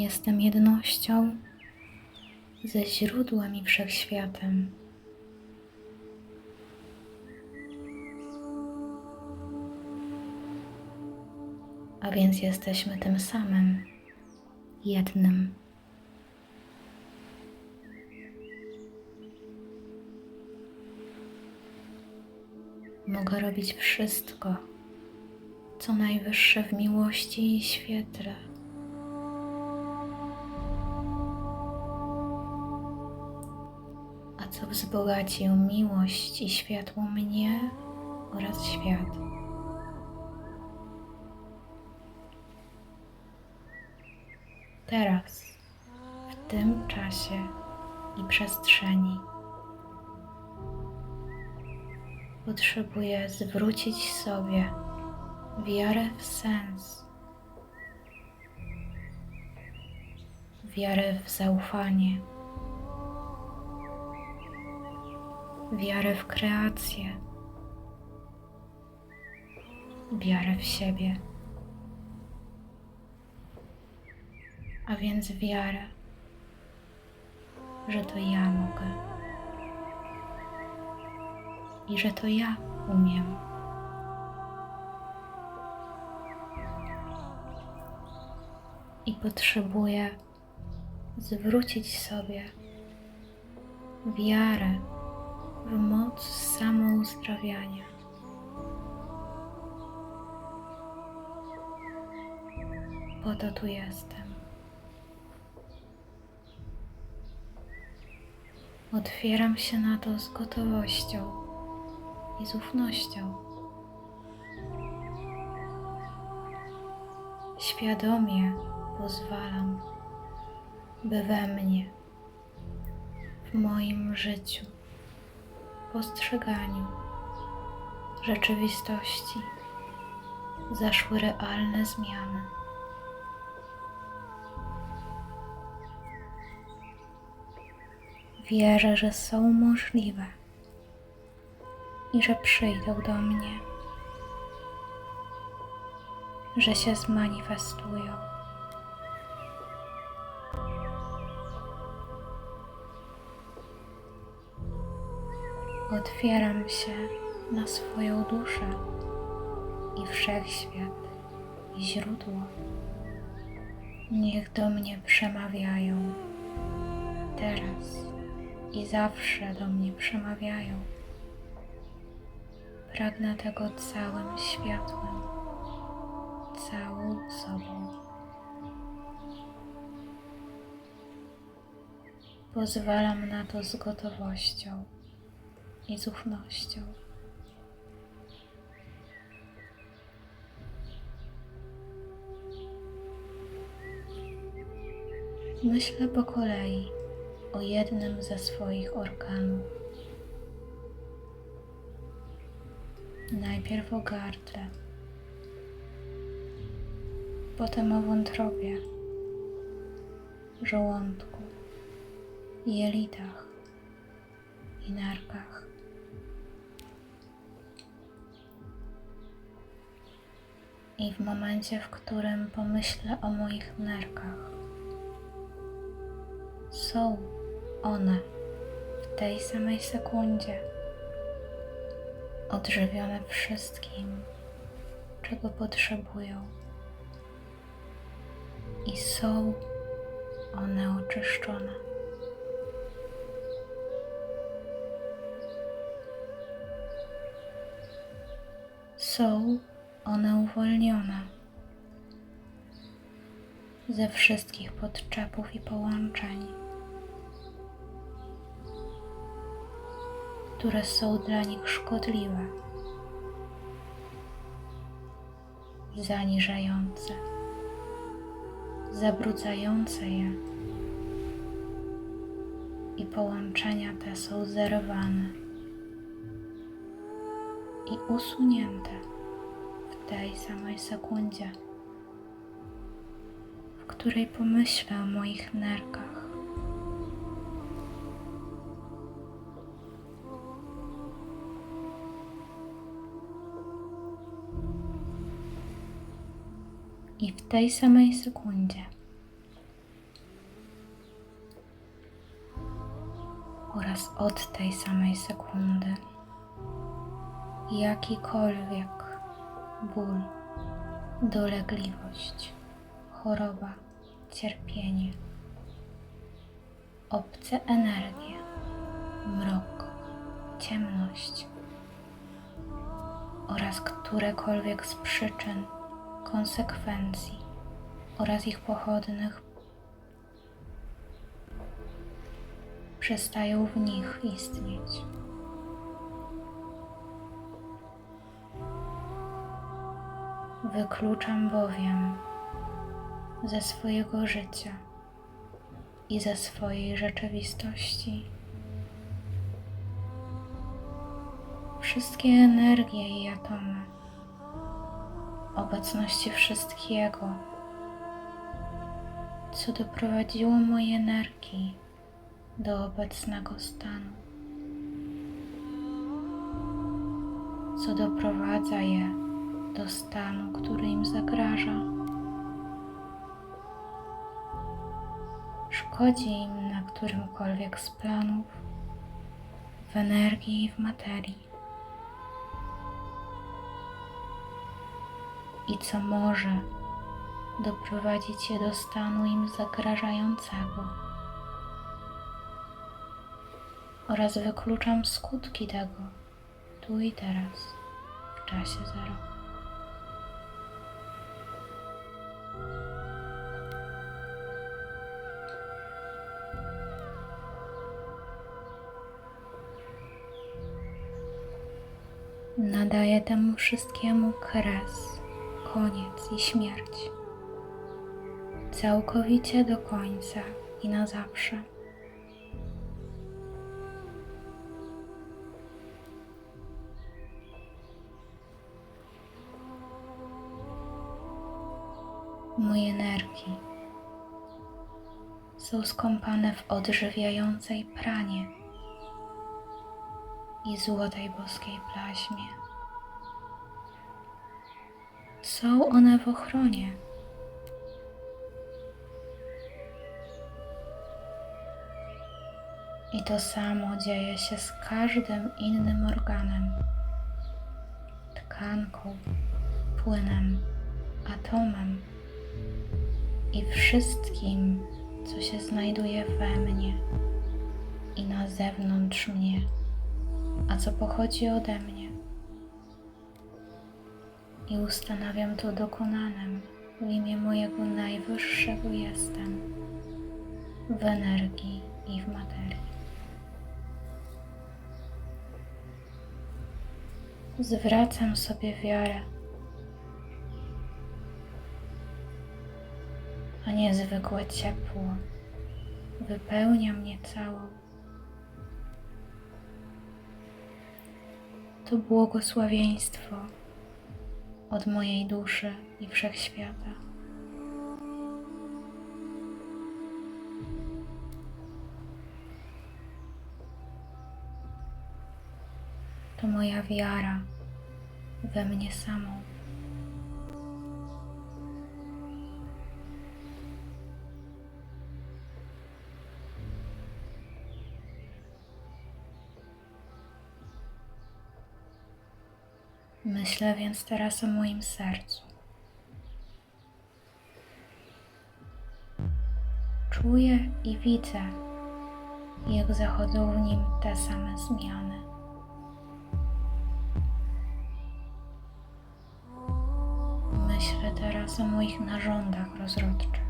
Jestem jednością ze źródłem i wszechświatem. A więc jesteśmy tym samym, jednym. Mogę robić wszystko, co najwyższe w miłości i świetle. Wzbogaci miłość i światło mnie oraz świat. Teraz, w tym czasie i przestrzeni, potrzebuję zwrócić sobie wiarę w sens, wiarę w zaufanie, wiarę w kreację, wiarę w siebie. A więc wiarę, że to ja mogę i że to ja umiem. I potrzebuję zwrócić sobie wiarę moc samouzdrawiania. Po to tu jestem. Otwieram się na to z gotowością i z ufnością. Świadomie pozwalam, by we mnie, w moim życiu, postrzeganiu rzeczywistości zaszły realne zmiany. Wierzę, że są możliwe i że przyjdą do mnie, że się zmanifestują. Otwieram się na swoją duszę i wszechświat i źródło. Niech do mnie przemawiają teraz i zawsze do mnie przemawiają. Pragnę tego całym światłem, całą sobą. Pozwalam na to z gotowością i z. Myślę po kolei o jednym ze swoich organów. Najpierw o gardle, potem o wątrobie, żołądku, jelitach i nerkach. I w momencie, w którym pomyślę o moich nerkach, są one w tej samej sekundzie odżywione wszystkim, czego potrzebują, i są one oczyszczone. Są one uwolnione ze wszystkich podczepów i połączeń, które są dla nich szkodliwe, zaniżające, zabrudzające je. I połączenia te są zerwane i usunięte tej samej sekundzie, w której pomyślę o moich nerkach. I w tej samej sekundzie oraz od tej samej sekundy jakikolwiek ból, dolegliwość, choroba, cierpienie, obce energie, mrok, ciemność oraz którekolwiek z przyczyn, konsekwencji oraz ich pochodnych przestają w nich istnieć. Wykluczam bowiem ze swojego życia i ze swojej rzeczywistości. Wszystkie energie i atomy, obecności wszystkiego, co doprowadziło moje energii do obecnego stanu, co doprowadza je do stanu, który im zagraża. Szkodzi im na którymkolwiek z planów, w energii i w materii. I co może doprowadzić je do stanu im zagrażającego. Oraz wykluczam skutki tego tu i teraz, w czasie zero. Nadaję temu wszystkiemu kres, koniec i śmierć. Całkowicie do końca i na zawsze. Moje energii są skąpane w odżywiającej pranie i złotej boskiej plaźmie. Są one w ochronie. I to samo dzieje się z każdym innym organem, tkanką, płynem, atomem i wszystkim, co się znajduje we mnie i na zewnątrz mnie, a co pochodzi ode mnie. I ustanawiam to dokonanym w imię mojego najwyższego jestem w energii i w materii. Zwracam sobie wiarę, a niezwykłe ciepło wypełnia mnie całą. To błogosławieństwo od mojej duszy i wszechświata. To moja wiara we mnie samą. Myślę więc teraz o moim sercu. Czuję i widzę, jak zachodzą w nim te same zmiany. Myślę teraz o moich narządach rozrodczych.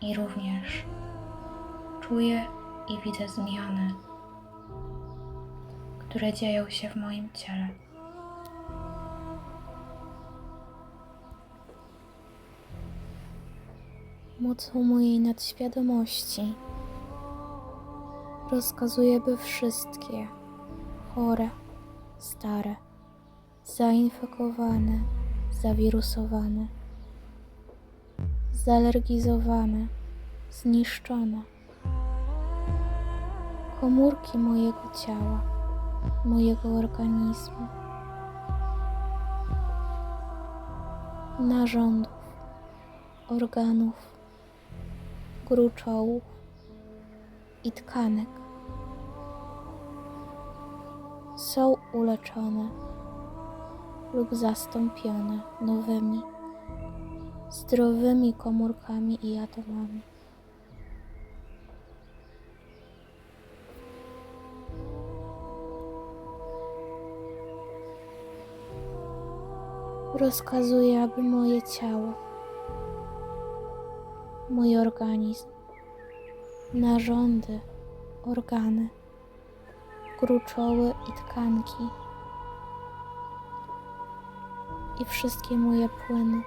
I również czuję i widzę zmiany które dzieją się w moim ciele. Mocą mojej nadświadomości rozkazuję, by wszystkie chore, stare, zainfekowane, zawirusowane, zalergizowane, zniszczone komórki mojego ciała mojego organizmu, narządów, organów, gruczołów i tkanek są uleczone lub zastąpione nowymi, zdrowymi komórkami i atomami. Rozkazuję, aby moje ciało, mój organizm, narządy, organy, gruczoły i tkanki i wszystkie moje płyny.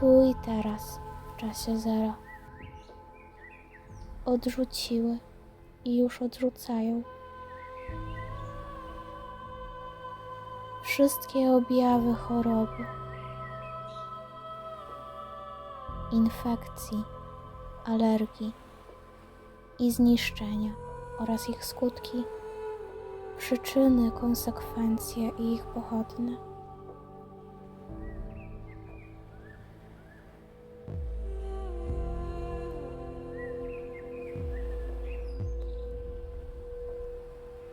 Tu i teraz w czasie zera odrzuciły i już odrzucają wszystkie objawy choroby, infekcji, alergii i zniszczenia oraz ich skutki, przyczyny, konsekwencje i ich pochodne.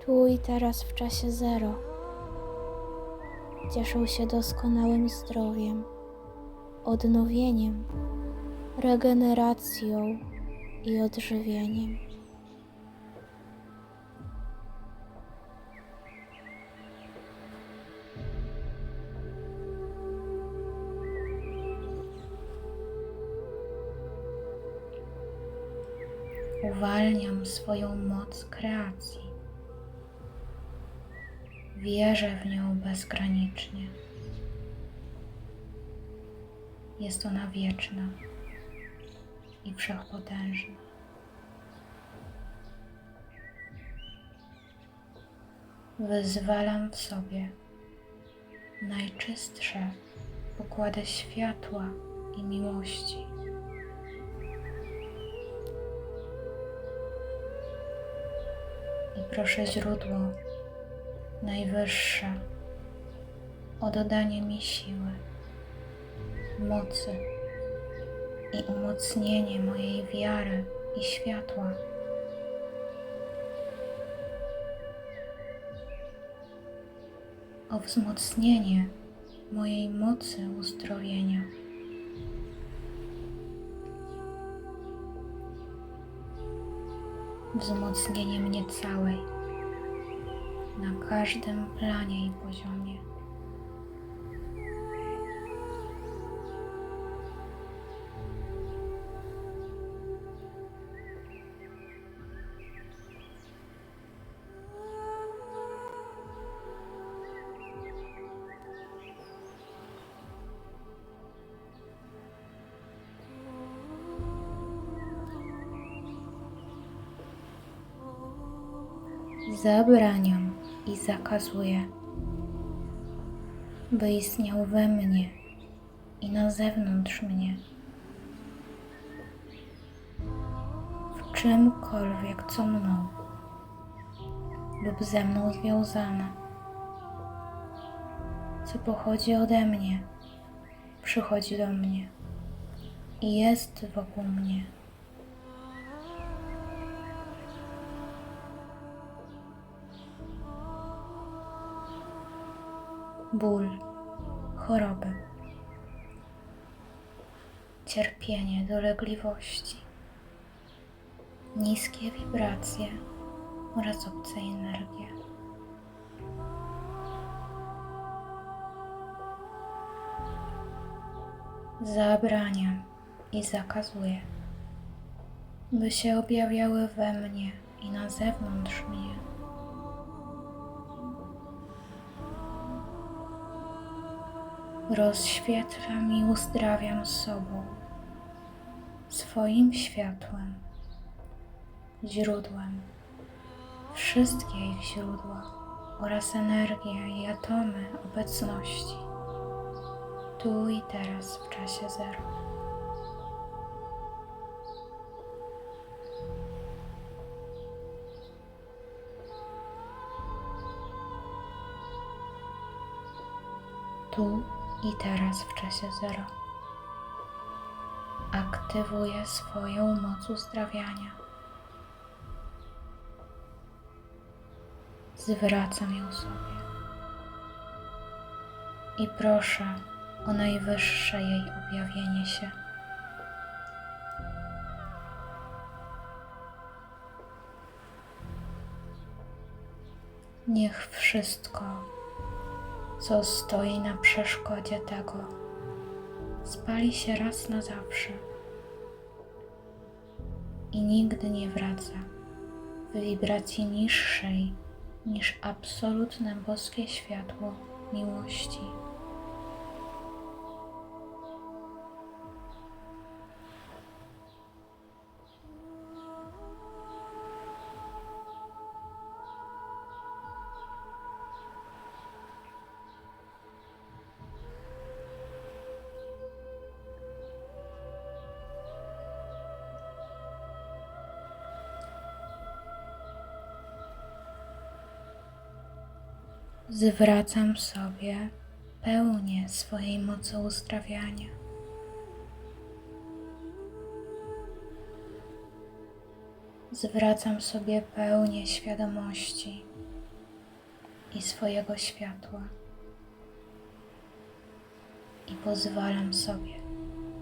Tu i teraz w czasie zero cieszą się doskonałym zdrowiem, odnowieniem, regeneracją i odżywieniem. Uwalniam swoją moc kreacji. Wierzę w nią bezgranicznie. Jest ona wieczna i wszechpotężna. Wyzwalam w sobie najczystsze pokłady światła i miłości. I proszę źródło Najwyższe o dodanie mi siły, mocy i umocnienie mojej wiary i światła. O wzmocnienie mojej mocy uzdrowienia. Wzmocnienie mnie całej na każdym planie i poziomie. Zabraniam i zakazuję, by istniał we mnie i na zewnątrz mnie. W czymkolwiek, co mną lub ze mną związane, co pochodzi ode mnie, przychodzi do mnie i jest wokół mnie. Ból, choroby, cierpienie, dolegliwości, niskie wibracje oraz obce energie. Zabraniam i zakazuję, by się objawiały we mnie i na zewnątrz mnie. Rozświetlam i uzdrawiam sobą, swoim światłem, źródłem, wszystkie ich źródła oraz energia i atomy obecności, tu i teraz w czasie zero. Tu i teraz w czasie zero. aktywuję swoją moc uzdrawiania. Zwracam ją sobie i proszę o najwyższe jej objawienie się. Niech wszystko, co stoi na przeszkodzie tego, spali się raz na zawsze i nigdy nie wraca w wibracji niższej niż absolutne boskie światło miłości. Zwracam sobie pełnię swojej mocy uzdrawiania. Zwracam sobie pełnię świadomości i swojego światła i pozwalam sobie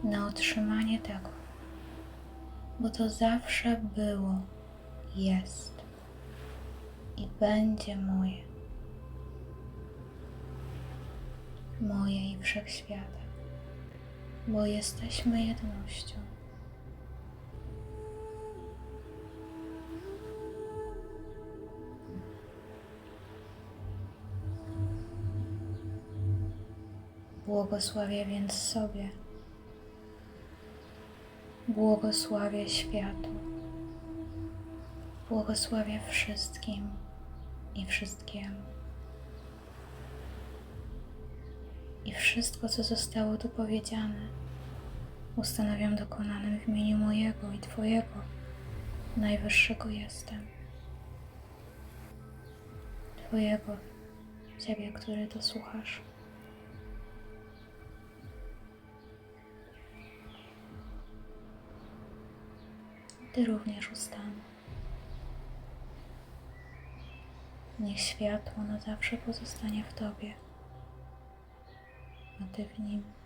na otrzymanie tego, bo to zawsze było, jest i będzie moje. Moje i wszechświata, bo jesteśmy jednością. Błogosławię więc sobie, błogosławię światu, błogosławię wszystkim i wszystkiemu. I wszystko, co zostało tu powiedziane, ustanawiam dokonanym w imieniu mojego i Twojego najwyższego jestem. Twojego, Ciebie, który to słuchasz. Ty również ustanę. Niech światło na zawsze pozostanie w Tobie a Ty w nim.